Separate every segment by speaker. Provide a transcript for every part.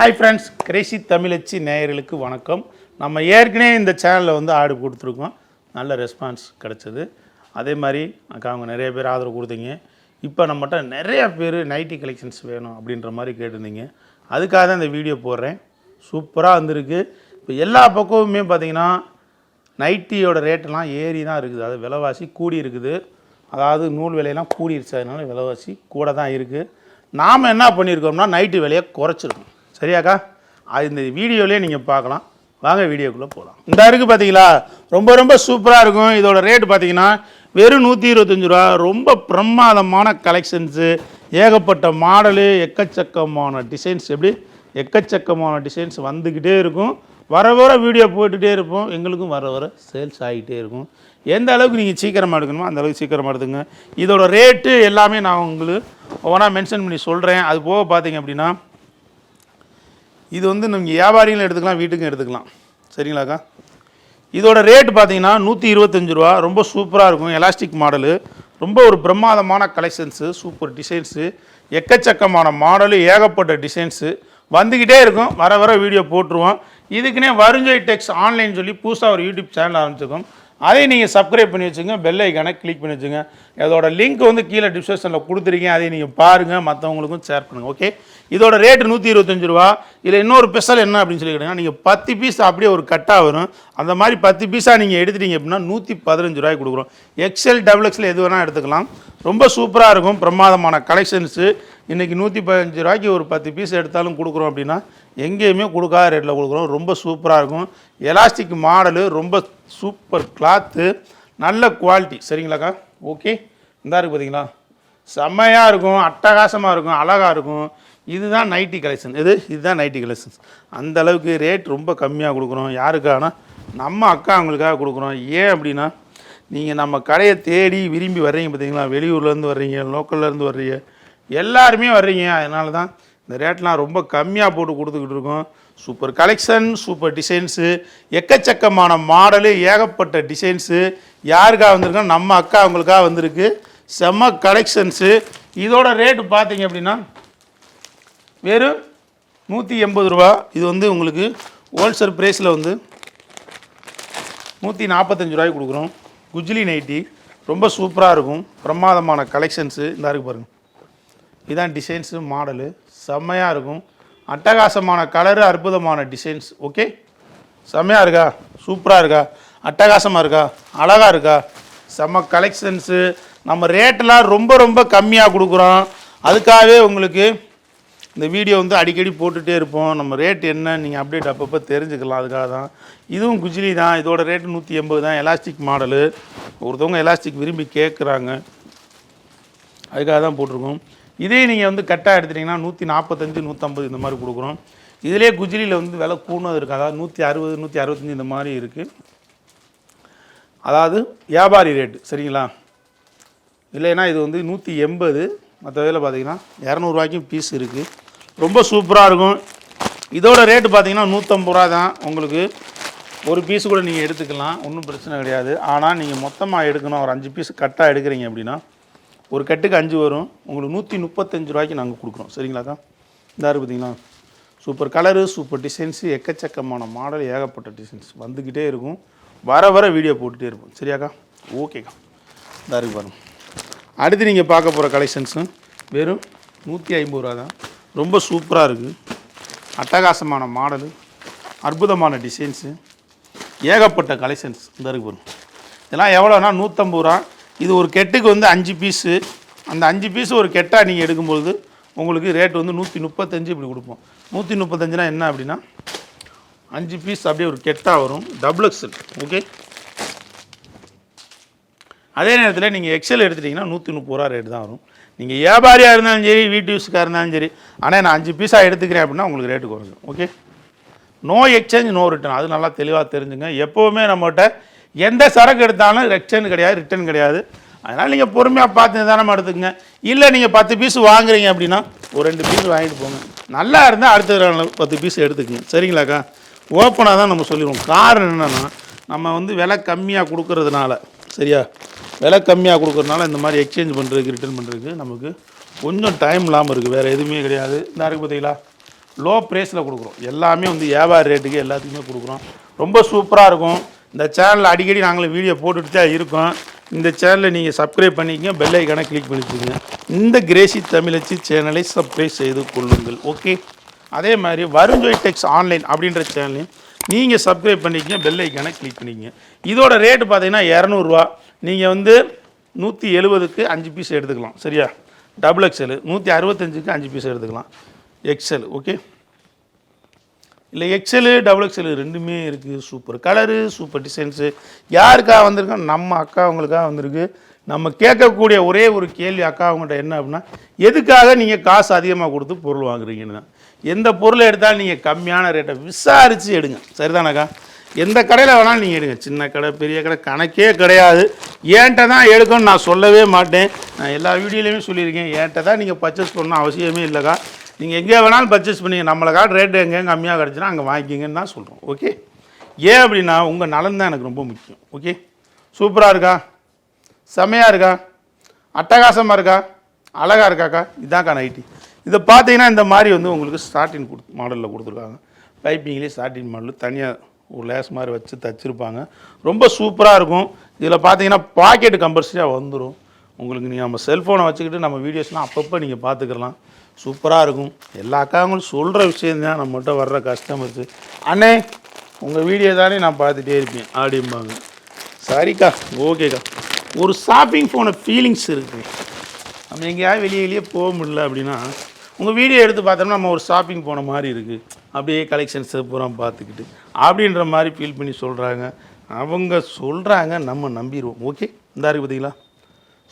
Speaker 1: Hi friends Crazy தமிழச்சி நேயர்களுக்கு வணக்கம். நம்ம ஏற்கனவே இந்த சேனலில் வந்து ஆடு கொடுத்துருக்கோம். நல்ல ரெஸ்பான்ஸ் கிடச்சிது. அதே மாதிரி அக்கா அவங்க நிறைய பேர் ஆதரவு கொடுத்தீங்க. இப்போ நம்மகிட்ட நிறைய பேர் நைட்டி கலெக்ஷன்ஸ் வேணும் அப்படின்ற மாதிரி கேட்டிருந்தீங்க. அதுக்காக தான் இந்த வீடியோ போடுறேன். சூப்பராக வந்திருக்கு. இப்போ எல்லா பக்கமுமே பார்த்தீங்கன்னா நைட்டியோட ரேட்டெல்லாம் ஏறி தான் இருக்குது. அது விலைவாசி கூடி இருக்குது. அதாவது நூல் விலையெல்லாம் கூடிருச்சு. அதனால விலைவாசி கூட தான் இருக்குது நாம் என்ன பண்ணியிருக்கோம்னா நைட்டு விலையை குறைச்சிருக்கோம். சரியாக்கா? அது இந்த வீடியோலேயே நீங்கள் பார்க்கலாம். வாங்க வீடியோக்குள்ளே போகலாம் இந்த இருக்குது பார்த்தீங்களா ரொம்ப ரொம்ப சூப்பராக இருக்கும். இதோட ரேட்டு பார்த்தீங்கன்னா வெறும் நூற்றி இருபத்தஞ்சி ரூபா. ரொம்ப பிரமாதமான கலெக்ஷன்ஸு ஏகப்பட்ட மாடலு எக்கச்சக்கமான டிசைன்ஸ் எப்படி? எக்கச்சக்கமான டிசைன்ஸ் வந்துக்கிட்டே இருக்கும். வர வர வீடியோ போட்டுகிட்டே இருப்போம். எங்களுக்கும் வர வர சேல்ஸ் ஆகிட்டே இருக்கும். எந்த அளவுக்கு நீங்கள் சீக்கிரமாக எடுக்கணுமோ அந்த அளவுக்கு சீக்கிரமாக எடுத்துங்க. இதோட ரேட்டு எல்லாமே நான் உங்களுக்கு ஒவ்வொன்றா மென்ஷன் பண்ணி சொல்கிறேன் அது போக பார்த்தீங்க அப்படின்னா இது வந்து நீங்கள் வியாபாரிகளும் எடுத்துக்கலாம் வீட்டுக்கும் எடுத்துக்கலாம். சரிங்களாக்கா இதோட ரேட் பார்த்தீங்கன்னா நூற்றி இருபத்தஞ்சு ரூபா. ரொம்ப சூப்பராக இருக்கும். எலாஸ்டிக் மாடலு ரொம்ப ஒரு பிரமாதமான கலெக்ஷன்ஸு சூப்பர் டிசைன்ஸு எக்கச்சக்கமான மாடலு ஏகப்பட்ட டிசைன்ஸு வந்துக்கிட்டே இருக்கும். வர வர வீடியோ போட்டுருவோம். இதுக்குன்னே வருஞ்சொய் டெக்ஸ் ஆன்லைன் சொல்லி புதுசாக ஒரு யூடியூப் சேனல் ஆரம்பிச்சிருக்கோம். அதை நீங்கள் சப்ஸ்கிரைப் பண்ணி வச்சுங்க. பெல் ஐக்கானை கிளிக் பண்ணி வச்சுங்க. அதோட லிங்க் வந்து கீழே டிஸ்கிரிப்ஷனில் கொடுத்துருக்கீங்க அதை நீங்கள் பாருங்கள் மற்றவங்களுக்கும் ஷேர் பண்ணுங்கள் ஓகே இதோட ரேட்டு நூற்றி இருபத்தஞ்சு ரூபா. இதில் இன்னொரு ஸ்பெஷல் என்ன அப்படின்னு சொல்லி கேட்டிங்கன்னா நீங்கள் பத்து பீஸ் அப்படியே ஒரு கட்டாக வரும். அந்த மாதிரி பத்து பீஸாக நீங்கள் எடுத்துட்டீங்க அப்படின்னா நூற்றி பதினஞ்சு ரூபாய்க்கு கொடுக்குறோம். எக்ஸ்எல் டபுள் எக்ஸில் எது வேணால் எடுத்துக்கலாம். ரொம்ப சூப்பராக இருக்கும். பிரமாதமான கலெக்ஷன்ஸு இன்றைக்கி நூற்றி பதினஞ்சு ரூபாய்க்கு ஒரு பத்து பீஸ் எடுத்தாலும் கொடுக்குறோம் அப்படின்னா எங்கேயுமே கொடுக்காத ரேட்டில் கொடுக்குறோம். ரொம்ப சூப்பராக இருக்கும். எலாஸ்டிக் மாடலு ரொம்ப சூப்பர் கிளாத்து நல்ல குவாலிட்டி சரிங்களாக்கா? ஓகே இந்தா இருக்குது பார்த்தீங்களா செம்மையாக இருக்கும். அட்டகாசமாக இருக்கும். அழகாக இருக்கும். இதுதான் நைட்டி கலெக்ஷன் இது இதுதான் நைட்டி கலெக்ஷன்ஸ் அந்த அளவுக்கு ரேட் ரொம்ப கம்மியாக கொடுக்குறோம் யாருக்கானா நம்ம அக்கா அவங்களுக்காக கொடுக்குறோம் ஏன் அப்படின்னா நீங்கள் நம்ம கடையை தேடி விரும்பி வர்றீங்க பார்த்தீங்களா? வெளியூர்லேருந்து வர்றீங்க லோக்கல்லேருந்து வர்றீங்க எல்லாருமே வர்றீங்க. அதனால தான் இந்த ரேட்லாம் ரொம்ப கம்மியாக போட்டு கொடுத்துக்கிட்டு இருக்கோம். சூப்பர் கலெக்ஷன் சூப்பர் டிசைன்ஸு எக்கச்சக்கமான மாடலு ஏகப்பட்ட டிசைன்ஸு யாருக்காக வந்திருக்கோம் நம்ம அக்கா அவங்களுக்காக வந்திருக்கு. செம்ம கலெக்ஷன்ஸு இதோட ரேட்டு பார்த்தீங்க அப்படின்னா வெறும் நூற்றி எண்பது ரூபா. இது வந்து உங்களுக்கு ஹோல்சேல் ப்ரைஸில் வந்து நூற்றி நாற்பத்தஞ்சு ரூபாய்க்கு கொடுக்குறோம். குஜ்லி நைட்டி. ரொம்ப சூப்பராக இருக்கும். பிரமாதமான கலெக்ஷன்ஸு இந்த இருக்குது பாருங்கள் இதுதான் டிசைன்ஸு மாடலு செம்மையாக இருக்கும். அட்டகாசமான கலரு அற்புதமான டிசைன்ஸ் ஓகே செம்மையாக இருக்கா? சூப்பராக இருக்கா? அட்டகாசமாக இருக்கா? அழகாக இருக்கா? செம்ம கலெக்ஷன்ஸு நம்ம ரேட்டெலாம் ரொம்ப ரொம்ப கம்மியாக கொடுக்குறோம். அதுக்காகவே உங்களுக்கு இந்த வீடியோ வந்து அடிக்கடி போட்டுகிட்டே இருப்போம். நம்ம ரேட் என்ன? நீங்கள் அப்டேட் அப்பப்போ தெரிஞ்சுக்கலாம். அதுக்காக தான். இதுவும் குஜிலி தான். இதோட ரேட்டு நூற்றி எண்பது தான். எலாஸ்டிக் மாடலு ஒருத்தவங்க எலாஸ்டிக் விரும்பி கேட்குறாங்க அதுக்காக தான் போட்டிருக்கோம். இதே நீங்கள் வந்து கட்டாக எடுத்துட்டிங்கன்னா நூற்றி நாற்பத்தஞ்சு நூற்றம்பது இந்த மாதிரி கொடுக்குறோம். இதிலே குஜிலியில் வந்து விலை கூடுனது இருக்குது அதாவது நூற்றி அறுபது நூற்றி அறுபத்தஞ்சி இந்த மாதிரி இருக்குது அதாவது வியாபாரி ரேட்டு சரிங்களா? இல்லைன்னா இது வந்து நூற்றி எண்பது. மற்ற வேலை பார்த்தீங்கன்னா இரநூறுவாய்க்கும் பீஸ் இருக்குது ரொம்ப சூப்பராக இருக்கும். இதோட ரேட்டு பார்த்தீங்கன்னா நூற்றம்பது ரூபா தான் உங்களுக்கு. ஒரு பீஸ் கூட நீங்கள் எடுத்துக்கலாம். ஒன்றும் பிரச்சனை கிடையாது. ஆனால் நீங்கள் மொத்தமாக எடுக்கணும். ஒரு அஞ்சு பீஸ் கட்டாக எடுக்கிறீங்க அப்படின்னா ஒரு கட்டுக்கு அஞ்சு வரும். உங்களுக்கு நூற்றி முப்பத்தஞ்சு ரூபாய்க்கு நாங்கள் கொடுக்குறோம். சரிங்களாக்கா இந்த பார்த்தீங்களா சூப்பர் கலரு சூப்பர் டிசைன்ஸு எக்கச்சக்கமான மாடல் ஏகப்பட்ட டிசைன்ஸ் வந்துக்கிட்டே இருக்கும். வர வர வீடியோ போட்டுகிட்டே இருப்போம். சரியாக்கா ஓகேக்கா இந்த இருக்கு பாருங்க. அடுத்து நீங்கள் பார்க்க போகிற கலெக்ஷன்ஸும் வெறும் நூற்றி ஐம்பது ரூபா தான். ரொம்ப சூப்பராக இருக்குது அட்டகாசமான மாடலு அற்புதமான டிசைன்ஸு ஏகப்பட்ட கலெக்ஷன்ஸ் இந்த இருக்கு வரும். இதெல்லாம் எவ்வளோனா நூற்றம்பது ரூபா. இது ஒரு கெட்டுக்கு வந்து அஞ்சு பீஸு அந்த அஞ்சு பீஸு ஒரு கெட்டாக நீங்கள் எடுக்கும்பொழுது உங்களுக்கு ரேட் வந்து நூற்றி முப்பத்தஞ்சு இப்படி கொடுப்போம். நூற்றி முப்பத்தஞ்சுனா என்ன அப்படின்னா அஞ்சு பீஸ் அப்படியே ஒரு கெட்டாக வரும். டபுள் எக்ஸல் ஓகே அதே நேரத்தில் நீங்கள் எக்ஸல் எடுத்துட்டிங்கன்னா நூற்றி முப்பது ரூபா ரேட் தான் வரும். நீங்கள் வியாபாரியாக இருந்தாலும் சரி வீட்டு யூஸுக்காக இருந்தாலும் சரி ஆனால் நான் அஞ்சு பீஸாக எடுத்துக்கிறேன் அப்படின்னா உங்களுக்கு ரேட்டு குறைஞ்சிடும் okay no exchange no return அது நல்லா தெளிவாக தெரிஞ்சுங்க. எப்போவுமே நம்மகிட்ட எந்த சரக்கு எடுத்தாலும் எக்ஸ்சேஞ்ச் கிடையாது ரிட்டர்ன் கிடையாது. அதனால் நீங்கள் பொறுமையாக பார்த்து நிதானமாக எடுத்துக்கங்க. இல்லை நீங்கள் பத்து பீஸ் வாங்குறீங்க அப்படின்னா ஒரு ரெண்டு பீஸ் வாங்கிட்டு போங்க. நல்லா இருந்தால் அடுத்த பத்து பீஸ் எடுத்துக்கங்க. சரிங்களாக்கா? ஓப்பனாக தான் நம்ம சொல்லிடுவோம். காரணம் என்னென்னா நம்ம வந்து விலை கம்மியாக கொடுக்கறதுனால சரியா? விலை கம்மியாக கொடுக்குறதுனால இந்த மாதிரி எக்ஸ்சேஞ்ச் பண்ணுறதுக்கு ரிட்டர்ன் பண்ணுறதுக்கு நமக்கு கொஞ்சம் டைம் இல்லாமல் இருக்குது வேறு எதுவுமே கிடையாது. இந்த இருக்குது பார்த்தீங்களா லோ ப்ரைஸில் கொடுக்குறோம். எல்லாமே வந்து வியாபார ரேட்டுக்கு எல்லாத்துக்குமே கொடுக்குறோம். ரொம்ப சூப்பராக இருக்கும். இந்த சேனலில் அடிக்கடி நாங்களும் வீடியோ போட்டுட்டு தான் இருக்கோம். இந்த சேனலை நீங்கள் சப்ஸ்கிரைப் பண்ணிக்கங்க. பெல் ஐக்கானை கிளிக் பண்ணிக்கோங்க. இந்த கிரேசி தமிழச்சி சேனலை சப்ஸ்கிரைப் செய்து கொள்ளுங்கள். ஓகே அதே மாதிரி வருஞ்சொய் டெக்ஸ் ஆன்லைன் அப்படின்ற சேனலையும் நீங்கள் சப்ஸ்கிரைப் பண்ணிக்கங்க. பெல் ஐக்கானை கிளிக் பண்ணிக்கங்க. இதோட ரேட்டு பார்த்தீங்கன்னா இரநூறுவா. நீங்கள் வந்து நூற்றி எழுபதுக்கு அஞ்சு பீஸ் எடுத்துக்கலாம் சரியா? டபுள் எக்ஸல் நூற்றி அறுபத்தஞ்சுக்கு அஞ்சு பீஸ் எடுத்துக்கலாம். எக்ஸல் ஓகே இல்லை எக்ஸலு டபுள் எக்ஸ்எல் ரெண்டுமே இருக்குது சூப்பர் கலரு சூப்பர் டிசைன்ஸு யாருக்காக வந்திருக்கோம் நம்ம அக்கா அவங்களுக்காக வந்திருக்கு. நம்ம கேட்கக்கூடிய ஒரே ஒரு கேள்வி அக்கா அவங்கள்ட்ட என்ன அப்படின்னா எதுக்காக நீங்கள் காசு அதிகமாக கொடுத்து பொருள் வாங்குறீங்கன்னு தான். எந்த பொருளை எடுத்தாலும் நீங்கள் கம்மியான ரேட்டை விசாரித்து எடுங்க. சரிதானக்கா எந்த கடையில் வேணாலும் நீங்கள் எடுங்க. சின்ன கடை பெரிய கடை கணக்கே கிடையாது. ஏன்ட்ட தான் எடுக்கணும்னு நான் சொல்லவே மாட்டேன். நான் எல்லா வீடியோலையுமே சொல்லியிருக்கேன். ஏன்ட்ட தான் நீங்கள் பர்ச்சேஸ் பண்ணணும் அவசியமே இல்லைக்கா. நீங்கள் எங்கே வேணாலும் பர்ச்சேஸ் பண்ணிங்க. நம்மளுக்காக ரேட்டு எங்கே கம்மியாக கிடச்சுன்னா அங்கே வாங்கிக்கிங்கன்னு தான் சொல்கிறோம் ஓகே ஏன் அப்படின்னா உங்கள் நலன் தான் எனக்கு ரொம்ப முக்கியம். ஓகே சூப்பராக இருக்கா? செமையாக இருக்கா? அட்டகாசமாக இருக்கா? அழகாக இருக்காக்கா? இதுதான்க்கா நைட்டி இதை பார்த்தீங்கன்னா இந்த மாதிரி வந்து உங்களுக்கு ஸ்டார்டிங் கொடு மாடலில் கொடுத்துருக்காங்க. பைப்பிங்லேயே ஸ்டார்டிங் மாடல் தனியாக ஒரு லேஸ் மாதிரி வச்சு தச்சுருப்பாங்க. ரொம்ப சூப்பராக இருக்கும். இதில் பார்த்தீங்கன்னா பாக்கெட் கம்பல்சரியாக வந்துடும் உங்களுக்கு நீங்கள் நம்ம செல்ஃபோனை வச்சுக்கிட்டு நம்ம வீடியோஸ்லாம் அப்பப்போ நீங்கள் பார்த்துக்கலாம் சூப்பராக இருக்கும். எல்லா அக்காங்களும் சொல்கிற விஷயந்தான் நம்மகிட்ட வர்ற கஸ்டமர்ஸு அண்ணே உங்கள் வீடியோ தானே நான் பார்த்துட்டே இருப்பேன். அப்படிம்பாங்க. சரிக்கா ஓகேக்கா. ஒரு ஷாப்பிங் போன ஃபீலிங்ஸ் இருக்குது நம்ம எங்கேயாவது வெளியே வெளியே போக முடியல அப்படின்னா உங்கள் வீடியோ எடுத்து பார்த்தோம்னா நம்ம ஒரு ஷாப்பிங் போன மாதிரி இருக்குது அப்படியே கலெக்ஷன்ஸை பூரா பார்த்துக்கிட்டு அப்படின்ற மாதிரி ஃபீல் பண்ணி சொல்கிறாங்க அவங்க சொல்கிறாங்க நம்ம நம்பிடுவோம் ஓகே இந்தா இருக்கு பார்த்தீங்களா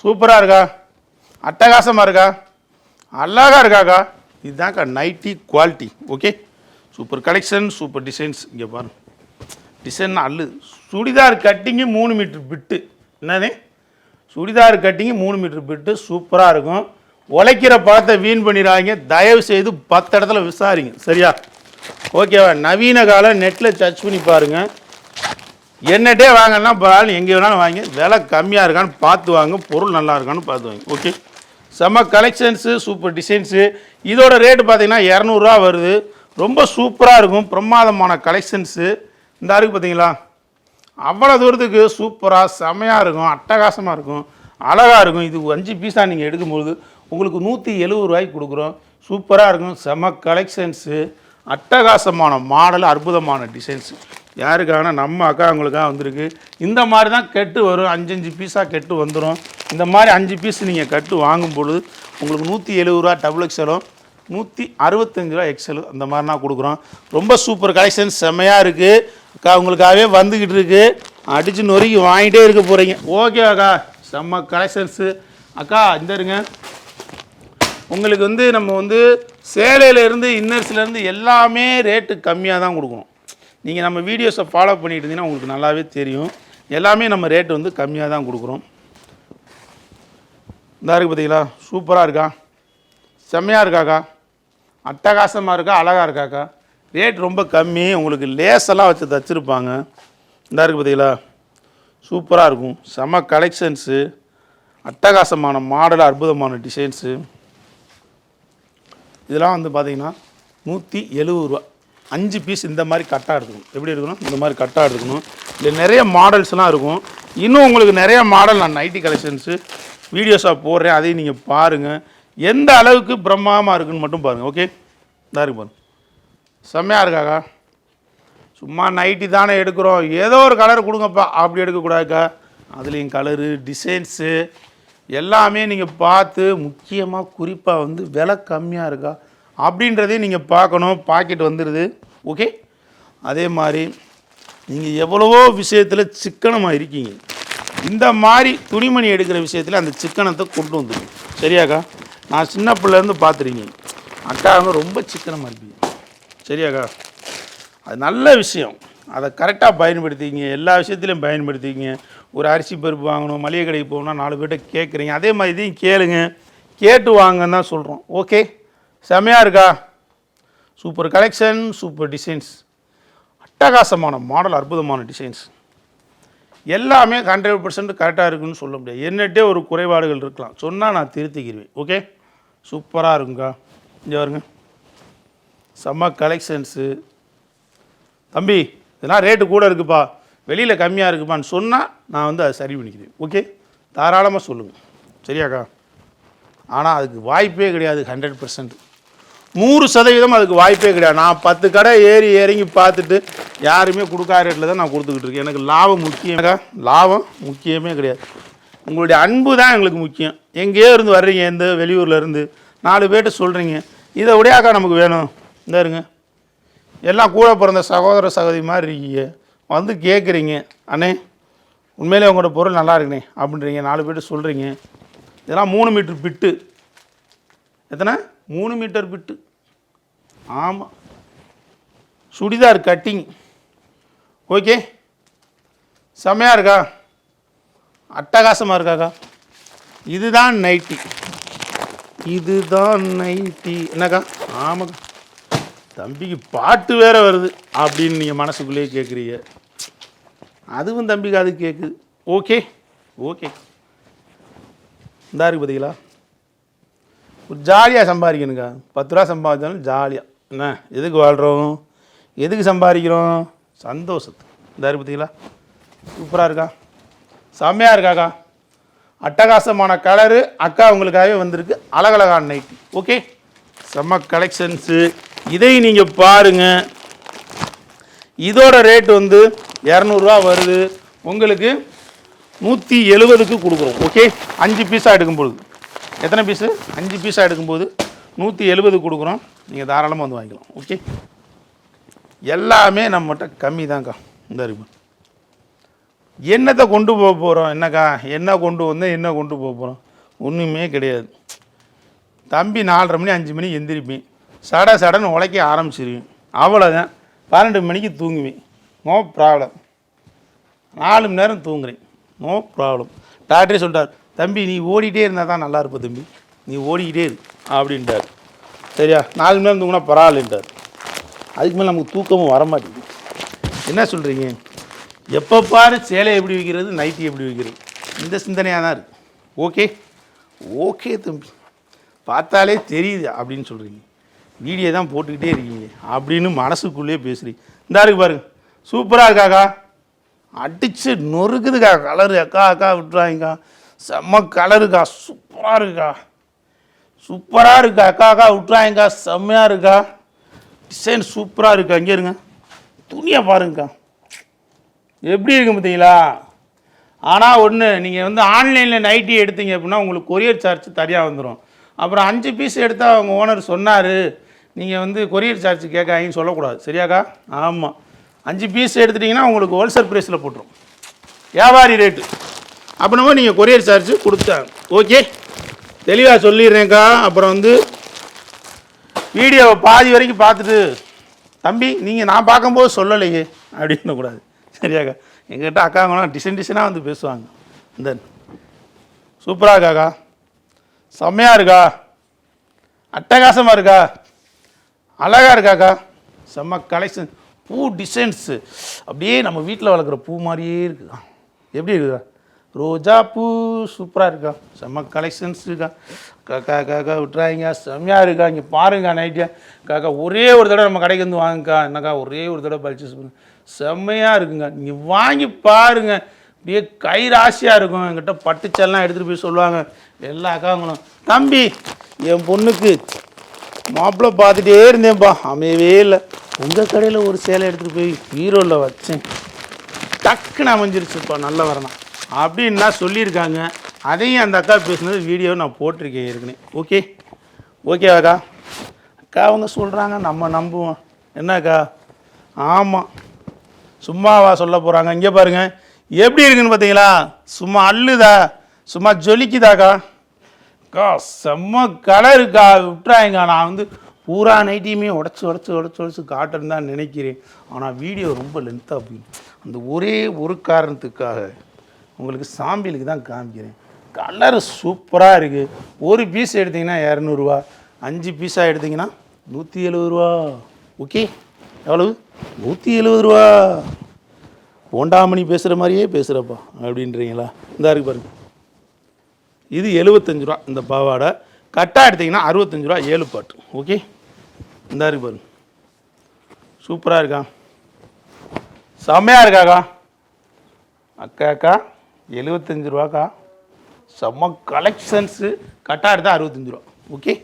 Speaker 1: சூப்பராக இருக்கா? அட்டகாசமாக இருக்கா? அழகாக இருக்காக்கா? இதுதான்க்கா nighty quality okay super collection super designs இங்கே பாருங்க. டிசைன் அல்லு சுடிதார் கட்டிங்கு மூணு மீட்ரு பிட்டு என்னது? சுடிதார் கட்டிங்கு மூணு மீட்ரு பிட்டு சூப்பராக இருக்கும். உழைக்கிற பழத்தை வீண் பண்ணிடுறாங்க தயவு செய்து பத்து இடத்துல விசாரிங்க. சரியா? ஓகேவா? நவீன கால நெட்டில் சர்ச் பண்ணி பாருங்கள் என்னட்டே வாங்கன்னா பரவாயில்ல எங்கே வேணாலும் வாங்கி விலை கம்மியாக இருக்கான்னு பார்த்து வாங்க பொருள் நல்லா இருக்கான்னு பார்த்து வாங்க. ஓகே? செம்ம கலெக்ஷன்ஸு சூப்பர் டிசைன்ஸு இதோட ரேட்டு பார்த்தீங்கன்னா இரநூறுவா வருது. ரொம்ப சூப்பராக இருக்கும். பிரமாதமான கலெக்ஷன்ஸு இந்த அருக்கு பார்த்தீங்களா? அவ்வளோ தூரத்துக்கு சூப்பராக செமையாக இருக்கும். அட்டகாசமாக இருக்கும். அழகாக இருக்கும். இது அஞ்சு பீஸாக நீங்கள் எடுக்கும்போது உங்களுக்கு நூற்றி எழுபது ரூபாய்க்கு கொடுக்குறோம். சூப்பராக இருக்கும். செம கலெக்ஷன்ஸு அட்டகாசமான மாடல் அற்புதமான டிசைன்ஸ் யாருக்கான நம்ம அக்கா அவங்களுக்காக வந்திருக்கு. இந்த மாதிரி தான் கெட்டு வரும். அஞ்சஞ்சு பீஸாக கெட்டு வந்துடும் இந்த மாதிரி அஞ்சு பீஸ் நீங்கள் கட்டு வாங்கும் பொழுது உங்களுக்கு நூற்றி எழுபது ரூபா டபுள் எக்ஸலும் நூற்றி அறுபத்தஞ்சு ரூபா எக்ஸல் அந்த மாதிரினா கொடுக்குறோம். ரொம்ப சூப்பர் கலெக்ஷன் செம்மையாக இருக்குது அக்கா உங்களுக்காகவே வந்துக்கிட்டு இருக்கு. அடித்து நொறுக்கி வாங்கிட்டே இருக்க போகிறீங்க ஓகே அக்கா செம்ம கலெக்ஷன்ஸு அக்கா இந்த இருங்க உங்களுக்கு வந்து நம்ம வந்து சேலையிலேருந்து இன்னர்ஸ்லேருந்து எல்லாமே ரேட்டு கம்மியாக தான் கொடுக்கணும். நீங்கள் நம்ம வீடியோஸை ஃபாலோ பண்ணிட்டு இருந்தீங்கன்னா உங்களுக்கு நல்லாவே தெரியும். எல்லாமே நம்ம ரேட்டு வந்து கம்மியாக தான் கொடுக்குறோம். இதாக இருக்கு பார்த்தீங்களா சூப்பராக இருக்கா? செம்மையாக இருக்காக்கா? அட்டகாசமாக இருக்கா? அழகாக இருக்காக்கா? ரேட் ரொம்ப கம்மி. உங்களுக்கு லேஸெல்லாம் வச்சு தச்சுருப்பாங்க. இதாக இருக்குது பார்த்தீங்களா சூப்பராக இருக்கும். செம கலெக்ஷன்ஸு அட்டகாசமான மாடல் அற்புதமான டிசைன்ஸு இதெல்லாம் வந்து பார்த்தீங்கன்னா நூற்றி எழுபது ரூபா. அஞ்சு பீஸ் இந்த மாதிரி கட்டாக எடுக்கணும் எப்படி எடுக்கணும்? இந்த மாதிரி கட்டாக எடுக்கணும் இல்லை நிறைய மாடல்ஸ்லாம் இருக்கும். இன்னும் உங்களுக்கு நிறைய மாடல் நான் நைட்டி கலெக்ஷன்ஸு வீடியோஸாக போடுறேன். அதையும் நீங்கள் பாருங்கள் எந்த அளவுக்கு பிரம்மாண்டமாக இருக்குன்னு மட்டும் பாருங்கள் ஓகே இதாக இருக்கு பாருங்கள் செம்மையாக இருக்காக்கா சும்மா நைட்டி தானே எடுக்கிறோம். ஏதோ ஒரு கலர் கொடுங்கப்பா. அப்படி எடுக்கக்கூடாதுக்கா அதுலேயும் கலரு டிசைன்ஸு எல்லாமே நீங்கள் பார்த்து முக்கியமாக குறிப்பாக வந்து விலை கம்மியாக இருக்கா அப்படின்றதையும் நீங்கள் பார்க்கணும். பாக்கெட் வந்துடுது ஓகே? அதே மாதிரி நீங்கள் எவ்வளவோ விஷயத்தில் சிக்கனமாக இருக்கீங்க. இந்த மாதிரி துணிமணி எடுக்கிற விஷயத்தில் அந்த சிக்கனத்தை கொண்டு வந்துடும் சரியாக்கா? நான் சின்ன பிள்ளைலேருந்து பார்த்துருக்கீங்க அக்கா வந்து ரொம்ப சிக்கனமாக இருப்பீங்க. சரியாக்கா? அது நல்ல விஷயம். அதை கரெக்டாக பயன்படுத்திக்கிங்க. எல்லா விஷயத்துலையும் பயன்படுத்திக்கிங்க. ஒரு அரிசி பருப்பு வாங்கணும் மளிகை கடைக்கு போகணும் நாலு பேர்கிட்ட கேட்குறீங்க. அதே மாதிரி இதையும் கேளுங்க. கேட்டு வாங்கன்னு தான் சொல்கிறோம் ஓகே செமையாக இருக்கா? சூப்பர் கலெக்ஷன் சூப்பர் டிசைன்ஸ் அட்டகாசமான மாடல் அற்புதமான டிசைன்ஸ் எல்லாமே ஹண்ட்ரட் பர்சன்ட் கரெக்டாக இருக்குன்னு சொல்ல முடியாது. என்னட்டே ஒரு குறைபாடுகள் இருக்கலாம். சொன்னால் நான் திருத்திக்கிடுவேன் ஓகே சூப்பராக இருக்குங்கக்கா இங்கே வருங்க செம்ம கலெக்ஷன்ஸு தம்பி இதெல்லாம் ரேட்டு கூட இருக்குப்பா. வெளியில் கம்மியாக இருக்குப்பான்னு சொன்னால் நான் வந்து அதை சரி பண்ணிக்கிறேன். ஓகே? தாராளமாக சொல்லுங்கள் சரியாக்கா? ஆனால் அதுக்கு வாய்ப்பே கிடையாது ஹண்ட்ரட் பர்சன்ட் நூறு சதவீதம் அதுக்கு வாய்ப்பே கிடையாது. நான் பத்து கடை ஏறி இறங்கி பார்த்துட்டு யாருமே கொடுக்காத ரேட்டில் தான் நான் கொடுத்துக்கிட்டு இருக்கேன். எனக்கு லாபம் முக்கியம். லாபம் முக்கியமே கிடையாது. உங்களுடைய அன்பு தான் எங்களுக்கு முக்கியம். எங்கேயோ இருந்து வர்றீங்க இந்த வெளியூரில் இருந்து. நாலு பேர்கிட்ட சொல்கிறீங்க இதை விடையாக்கா நமக்கு வேணும். இந்த இருங்க எல்லாம் கூட பிறந்த சகோதர சகோதரி மாதிரி இருக்கீங்க. வந்து கேட்குறீங்க அண்ணே உண்மையிலே உங்களோட பொருள் நல்லா இருக்குண்ணே அப்படின்றீங்க. நாலு பேர்ட்டு சொல்கிறீங்க இதெல்லாம் மூணு மீட்டர் பிட்டு. எத்தனை? மூணு மீட்டர் பிட்டு. ஆமாம் சுடிதார் கட்டிங். ஓகே. செம்மையாக இருக்கா? அட்டகாசமாக இருக்காக்கா? இதுதான் நைட்டி. இதுதான் நைட்டி. என்னக்கா? ஆமாக்கா. தம்பிக்கு பாட்டு வேற வருது அப்படின்னு நீங்கள் மனசுக்குள்ளேயே கேட்குறீங்க அதுவும் தம்பிக்கு அது கேட்குது ஓகே ஓகே இந்தா இருக்கு பார்த்தீங்களா ஒரு ஜாலியாக சம்பாதிக்கணுங்க. பத்து ரூபா சம்பாதிச்சாலும் ஜாலியாக என்ன? எதுக்கு வாழ்கிறோம் எதுக்கு சம்பாதிக்கிறோம்? சந்தோஷத்து. இந்த பார்த்தீங்களா சூப்பராக இருக்கா? செம்மையாக இருக்காக்கா? அட்டகாசமான கலரு அக்கா உங்களுக்காகவே வந்திருக்கு. அழகழகான நைட்டி ஓகே செம்ம கலெக்ஷன்ஸு இதை நீங்கள் பாருங்கள் இதோட ரேட் வந்து இரநூறுவா வருது. உங்களுக்கு நூற்றி எழுபதுக்கு கொடுக்குறோம். ஓகே அஞ்சு பீஸாக எடுக்கும்பொழுது எத்தனை பீஸு அஞ்சு பீஸாக எடுக்கும்போது நூற்றி எழுபது கொடுக்குறோம். நீங்கள் தாராளமாக வந்து வாங்கிக்கலாம். ஓகே எல்லாமே நம்மகிட்ட கம்மி தான்க்கா. இந்த இருக்கு என்னத்தை கொண்டு போக போகிறோம் என்னக்கா? என்ன கொண்டு வந்தால் என்ன கொண்டு போக போகிறோம் ஒன்றுமே கிடையாது. தம்பி நாலரை மணி அஞ்சு மணி எந்திரிப்பேன். சட சடன்னு உழைக்க ஆரம்பிச்சிருவேன். அவ்வளோதான் பன்னெண்டு மணிக்கு தூங்குவேன். நோ ப்ராப்ளம் நாலு மணி நேரம் தூங்குறேன். நோ ப்ராப்ளம் டாக்டரே சொல்லிட்டார் தம்பி நீ ஓடிட்டே இருந்தால் தான் நல்லா இருப்ப தம்பி. நீ ஓடிக்கிட்டே இரு. அப்படின்ட்டார் சரியா? நாலு மணி நேரம் தூங்கினா பரவாயில்லன்றார். அதுக்கு மேலே நமக்கு தூக்கமும் வர மாட்டேங்குது. என்ன சொல்கிறீங்க எப்போ பாரு சேலை எப்படி வைக்கிறது நைட்டி எப்படி வைக்கிறது. இந்த சிந்தனையாக தான் இருக்குது ஓகே ஓகே தம்பி. பார்த்தாலே தெரியுது அப்படின்னு சொல்கிறீங்க வீடியோ தான் போட்டுக்கிட்டே இருக்கீங்க. அப்படின்னு மனசுக்குள்ளேயே பேசுகிறீங்க இந்த இருக்கு பாருங்க. சூப்பராக இருக்காக்கா? அடிச்சு நொறுக்குதுக்கா. கலரு அக்கா அக்கா விட்டுறாங்கக்கா. செம்ம கலருக்கா சூப்பராக இருக்கா? சூப்பராக இருக்கா? அக்கா அக்கா விட்டுறாங்கக்கா. செம்மையாக இருக்கா? டிசைன் சூப்பராக இருக்கா? இங்கே இருங்க. துணியை பாருங்கக்கா. எப்படி இருக்கு பார்த்தீங்களா? ஆனால் ஒன்று நீங்கள் வந்து ஆன்லைனில் நைட்டி எடுத்தீங்க அப்படின்னா உங்களுக்கு கொரியர் சார்ஜ் தனியாக வந்துடும் அப்புறம் அஞ்சு பீஸ் எடுத்தால் அவங்க ஓனர் சொன்னார் நீங்கள் வந்து கொரியர் சார்ஜ் கேட்காங்கன்னு சொல்லக்கூடாது. சரியாக்கா? ஆமாம் அஞ்சு பீஸ் எடுத்துட்டிங்கன்னா உங்களுக்கு ஹோல்சேல் ப்ரைஸில் போட்டுரும். வியாபாரி ரேட்டு அப்படின்னா நீங்கள் கொரியர் சார்ஜ் கொடுத்தாங்க ஓகே தெளிவாக சொல்லிடுறேன்க்கா. அப்புறம் வந்து வீடியோவை பாதி வரைக்கும் பார்த்துட்டு தம்பி நீங்கள் நான் பார்க்கும்போது சொல்லலையே. அப்படின்னு கூடாது சரியாக்கா? எங்கிட்ட அக்காங்களாம் டிசைன் டிசைனாக வந்து பேசுவாங்க. தென் சூப்பராக இருக்காக்கா? செம்மையாக இருக்கா? அட்டகாசமாக இருக்கா? அழகாக இருக்காக்கா. செம்ம கலெக்ஷன் பூ டிசைன்ஸு அப்படியே நம்ம வீட்டில் வளர்க்குற பூ மாதிரியே இருக்குக்கா. எப்படி இருக்குதா ரோஜா பூ சூப்பராக இருக்கா? செம்ம கலெக்ஷன்ஸ் இருக்கா? காக்கா காக்கா விட்றாங்க செம்மையாக இருக்கா? இங்கே பாருங்க நைட்டியா காக்கா ஒரே ஒரு தடவை நம்ம கடைக்கு வந்து வாங்கக்கா என்னக்கா ஒரே ஒரு தடவை பர்ச்சேஸ் பண்ணுங்க செம்மையாக இருக்குங்க. நீங்கள் வாங்கி பாருங்க. அப்படியே கை ராசியாக இருக்கும். என்கிட்ட பட்டுச்செல்லாம் எடுத்துகிட்டு போய் சொல்லுவாங்க. எல்லா அக்காங்களும் தம்பி என் பொண்ணுக்கு மாப்பிள்ளை பார்த்துட்டே இருந்தேன்ப்பா அமையவே இல்லை. உங்கள் கடையில் ஒரு சேலை எடுத்துகிட்டு போய் ஹீரோவில் வச்சேன். டக்குன்னு அமைஞ்சிருச்சுப்பா நல்ல வரணும். அப்படின்னா சொல்லியிருக்காங்க. அதையும் அந்த அக்கா பேசுனது வீடியோ நான் போட்டிருக்கேன் ஏற்கனவே. ஓகே ஓகே அக்கா. அக்கா அவங்க சொல்கிறாங்க நம்ம நம்புவோம். என்னக்கா ஆமாம் சும்மாவா சொல்ல போகிறாங்க இங்கே பாருங்க. எப்படி இருக்குன்னு பார்த்தீங்களா? சும்மா அள்ளுதா? சும்மா ஜொலிக்குதாக்கா? அக்கா செம்ம கலருக்கா விட்டுறாங்க நான் வந்து பூரா நைட்டியுமே உடச்சி உடச்சி உடச்சி உடச்சி காட்டுன்னு தான் நினைக்கிறேன். ஆனால் வீடியோ ரொம்ப லென்த்தாக போயிடும் அந்த ஒரே ஒரு காரணத்துக்காக உங்களுக்கு சாம்பியலுக்கு தான் காமிக்கிறேன். கலர் சூப்பராக இருக்குது ஒரு பீஸ் எடுத்தீங்கன்னா இரநூறுவா. அஞ்சு பீஸாக எடுத்தீங்கன்னா நூற்றி எழுபது ரூபா. ஓகே எவ்வளவு? நூற்றி எழுபது ரூபா. போண்டாமணி பேசுகிற மாதிரியே பேசுகிறப்பா அப்படின்றீங்களா? இந்தா இருக்கு பாருங்கள் இது எழுபத்தஞ்சு ரூபா இந்த பாவாடை. கட்டாக எடுத்தீங்கன்னா அறுபத்தஞ்சு ரூபா ஏழு பாட்டு. ஓகே? இந்த இருக்கு பாருங்க. சூப்பராக இருக்கா? செம்மையாக இருக்காக்கா? அக்கா அக்கா எழுபத்தஞ்சு ரூபாக்கா? செம்ம கலெக்ஷன்ஸு கட்டா எடுத்தால் அறுபத்தஞ்சு ரூபா. ஓகே?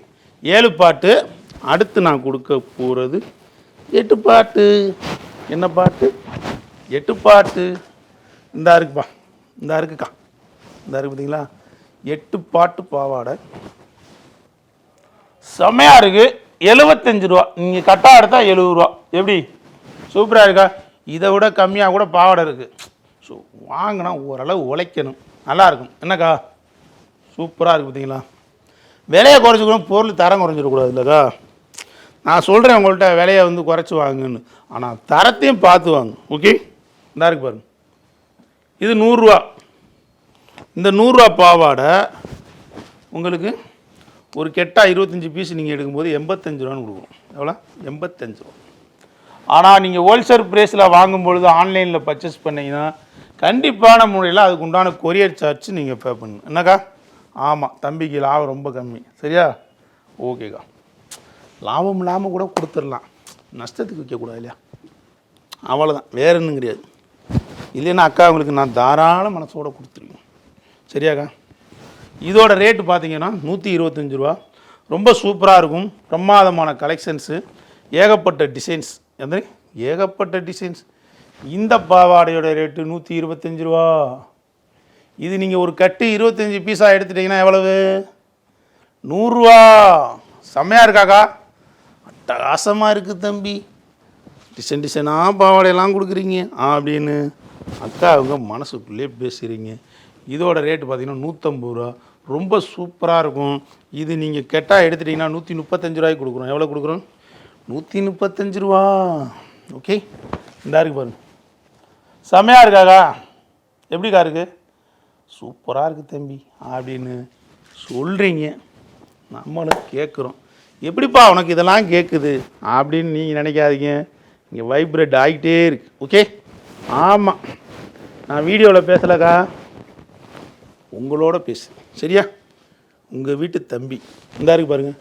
Speaker 1: ஏழு பாட்டு. அடுத்து நான் கொடுக்க போகிறது எட்டு பாட்டு. என்ன பாட்டு? எட்டு பாட்டு. இந்தா இருக்குப்பா. இந்தா இருக்குக்கா. இந்தா இருக்கு பார்த்தீங்களா எட்டு பாட்டு பாவாடை. செம்மையாக இருக்குது எழுபத்தஞ்சு ரூபா. நீங்கள் கட்டா எடுத்தால் எழுபது ரூபா. எப்படி? சூப்பராக இருக்கா? இதை விட கம்மியாக கூட பாவாடை இருக்குது ஸோ வாங்கினா ஓரளவு உழைக்கணும். நல்லா இருக்கும். என்னக்கா? சூப்பராக இருக்குது பார்த்தீங்களா விலையை குறைச்சிக்கணும் பொருள் தரம் குறைஞ்சிடக்கூடாது இல்லைக்கா. நான் சொல்கிறேன் உங்கள்கிட்ட விலையை வந்து குறைச்சி வாங்குன்னு. ஆனால் தரத்தையும் பார்த்து வாங்க. ஓகே? இந்தா இருக்கு பாருங்க. இது நூறுரூவா இந்த நூறுரூவா பாவாடை உங்களுக்கு ஒரு கெட்டா இருபத்தஞ்சி பீஸ் நீங்கள் எடுக்கும்போது எண்பத்தஞ்சு ரூபான்னு கொடுக்குறோம் எவ்வளோ? எண்பத்தஞ்சு ரூபா. ஆனால் நீங்கள் ஹோல்சேல் ப்ரைஸில் வாங்கும் பொழுது ஆன்லைனில் பர்ச்சேஸ் பண்ணிங்கன்னா கண்டிப்பான முறையில் அதுக்கு உண்டான கொரியர் சார்ஜ் நீங்கள் பே பண்ணணும். என்னக்கா? ஆமாம் தம்பிக்கு லாபம் ரொம்ப கம்மி. சரியா? ஓகேக்கா லாபம் இல்லாமல் கூட கொடுத்துடலாம். நஷ்டத்துக்கு விற்கக்கூடாது இல்லையா? அவ்வளோதான் வேறு ஒன்றும் கிடையாது. இல்லைன்னா அக்கா உங்களுக்கு நான் தாராள மனசோட கொடுத்துருவேன். சரியாக்கா? இதோட ரேட்டு பார்த்தீங்கன்னா நூற்றி இருபத்தஞ்சி ரூபா. ரொம்ப சூப்பராக இருக்கும். பிரமாதமான கலெக்ஷன்ஸு ஏகப்பட்ட டிசைன்ஸ் எந்த ஏகப்பட்ட டிசைன்ஸ் இந்த பாவாடையோட ரேட்டு நூற்றி இருபத்தஞ்சி ரூபா. இது நீங்கள் ஒரு கட்டு இருபத்தஞ்சி பீஸாக எடுத்துட்டிங்கன்னா எவ்வளவு? நூறுரூவா செம்மையாக இருக்காக்கா? அட்டகாசமாக இருக்குது தம்பி. டிசைன் டிசைனாக பாவாடையெல்லாம் கொடுக்குறீங்க. அப்படின்னு அக்கா அவங்க மனசுக்குள்ளே பேசுகிறீங்க இதோட ரேட்டு பார்த்தீங்கன்னா நூற்றம்பது ரூபா. ரொம்ப சூப்பராக இருக்கும். இது நீங்கள் கெட்டால் எடுத்துட்டிங்கன்னா நூற்றி முப்பத்தஞ்சு ரூபாய்க்கு கொடுக்குறோம். எவ்வளோ கொடுக்குறோம்? நூற்றி முப்பத்தஞ்சு ரூபா. ஓகே இந்தா இருக்கு பாருங்க. செமையாக இருக்காக்கா எப்படிக்கா இருக்குது சூப்பராக இருக்குது தம்பி. அப்படின்னு சொல்கிறீங்க நம்மளும் கேட்குறோம் எப்படிப்பா உனக்கு இதெல்லாம் கேட்குது அப்படின்னு நீங்கள் நினைக்காதீங்க. இங்கே வைப்ரேட் ஆகிட்டே இருக்கு. ஓகே ஆமாம் நான் வீடியோவில் பேசலக்கா. உங்களோட பேசு. சரியா? உங்கள் வீட்டு தம்பி. இந்த இருக்கு பாருங்கள்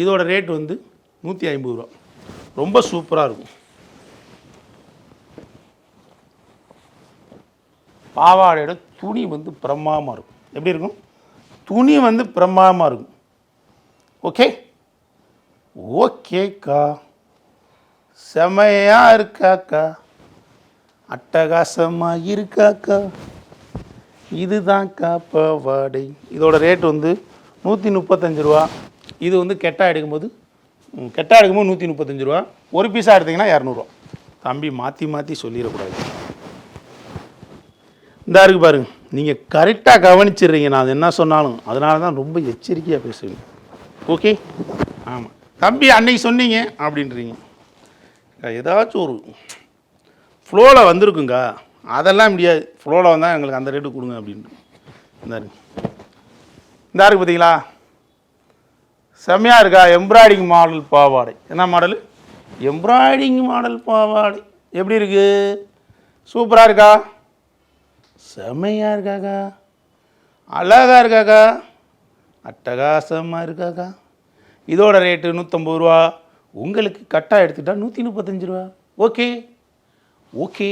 Speaker 1: இதோட ரேட் வந்து நூற்றி ஐம்பது ரூபா. ரொம்ப சூப்பராக இருக்கும். பாவாடையோட துணி வந்து பிரமாதமாக இருக்கும். எப்படி இருக்கும்? துணி வந்து பிரமாதமாக இருக்கும். ஓகே ஓகேக்கா செமையாக இருக்காக்கா. அட்டகாசமாக இருக்காக்கா. இதுதான்க்கா பாவாடை இதோட ரேட் வந்து நூற்றி முப்பத்தஞ்சு ரூபா. இது வந்து கெட்டா எடுக்கும்போது கெட்டா எடுக்கும்போது நூற்றி முப்பத்தஞ்சு ரூபா. ஒரு பீஸாக எடுத்தீங்கன்னா இரநூறுவா தம்பி மாற்றி மாற்றி சொல்லிடக்கூடாது. இந்த இருக்கு பாருங்க நீங்கள் கரெக்டாக கவனிச்சிடுறீங்க நான் என்ன சொன்னாலும் அதனால தான் ரொம்ப எச்சரிக்கையாக பேசுவீங்க. ஓகே ஆமாம் தம்பி அன்னைக்கு சொன்னீங்க அப்படின்றீங்க. ஏதாச்சும் ஒரு ஃப்ளோவில் வந்திருக்குங்க. அதெல்லாம் முடியாது ஃப்ளோவில் வந்தால் எங்களுக்கு அந்த ரேட்டு கொடுங்க அப்படின்ட்டு. இந்த இந்த இருக்கு பார்த்தீங்களா? செம்மையாக இருக்கா? எம்ப்ராய்டிங் மாடல் பாவாடை. என்ன மாடல் எம்ப்ராய்டிங் மாடல் பாவாடை. எப்படி இருக்கு? சூப்பராக இருக்கா? செம்மையாக இருக்காக்கா? அழகா இருக்காக்கா? அட்டகாசமாக இருக்காக்கா? இதோட ரேட்டு நூற்றம்பது ரூபா. உங்களுக்கு கட்டாக எடுத்துக்கிட்டால் நூற்றி முப்பத்தஞ்சு ரூபா. Okay. Okay.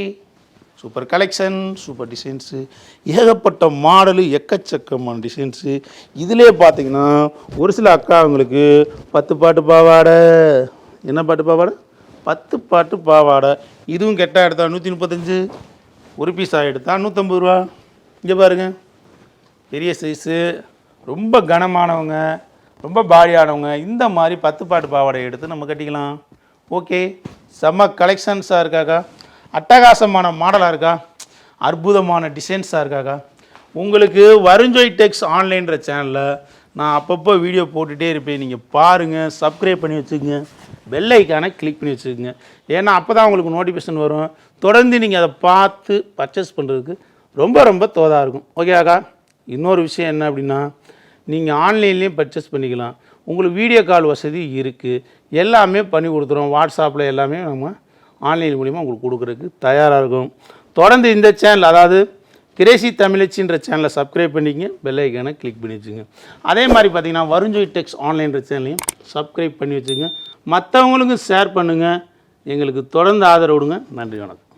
Speaker 1: Super collection super designs ஏகப்பட்ட மாடலு எக்கச்சக்கமான டிசைன்ஸு இதிலே பார்த்தீங்கன்னா ஒரு சில அக்கா அவங்களுக்கு பத்து பாட்டு பாவாடை. என்ன பாட்டு பாவாடை? பத்து பாட்டு பாவாடை. இதுவும் கெட்டால் எடுத்தா நூற்றி முப்பத்தஞ்சு ஒரு பீஸாக எடுத்தால் நூற்றம்பது ரூபா. இங்கே பாருங்கள் பெரிய சைஸு ரொம்ப கனமானவங்க ரொம்ப பாடியானவங்க இந்த மாதிரி பத்து பாட்டு பாவாடை எடுத்து நம்ம கட்டிக்கலாம். ஓகே செம்ம கலெக்ஷன்ஸாக இருக்காக்கா? அட்டகாசமான மாடலாக இருக்கா? அற்புதமான டிசைன்ஸாக இருக்காக்கா? உங்களுக்கு வருஞ்சொய் டெக்ஸ் ஆன்லைன்ற சேனலில் நான் அப்பப்போ வீடியோ போட்டுகிட்டே இருப்பேன். நீங்கள் பாருங்கள் சப்ஸ்கிரைப் பண்ணி வச்சுக்கோங்க. பெல் ஐக்கானை கிளிக் பண்ணி வச்சுக்கோங்க. ஏன்னா அப்போ தான் உங்களுக்கு நோட்டிஃபிகேஷன் வரும். தொடர்ந்து நீங்கள் அதை பார்த்து பர்ச்சேஸ் பண்ணுறதுக்கு ரொம்ப ரொம்ப தோதாக இருக்கும். ஓகே அக்கா இன்னொரு விஷயம் என்ன அப்படின்னா நீங்கள் ஆன்லைன்லேயும் பர்ச்சேஸ் பண்ணிக்கலாம். உங்களுக்கு வீடியோ கால் வசதி இருக்குது எல்லாமே பண்ணி கொடுத்துருவோம். வாட்ஸ்அப்பில் எல்லாமே நம்ம ஆன்லைன் மூலிமா உங்களுக்கு கொடுக்குறதுக்கு தயாராக இருக்கும். தொடர்ந்து இந்த சேனல் அதாவது கிரேசி தமிழச்சின்ற சேனலை சப்ஸ்கிரைப் பண்ணிக்கங்க பெல் ஐக்கானை கிளிக் பண்ணி வச்சுங்க அதே மாதிரி பார்த்தீங்கன்னா வருஞ்சொய் டெக்ஸ் ஆன்லைன்ற சேனலையும் சப்ஸ்கிரைப் பண்ணி வச்சுங்க மற்றவங்களுக்கும் ஷேர் பண்ணுங்கள் எங்களுக்கு தொடர்ந்து ஆதரவு கொடுங்க நன்றி வணக்கம்.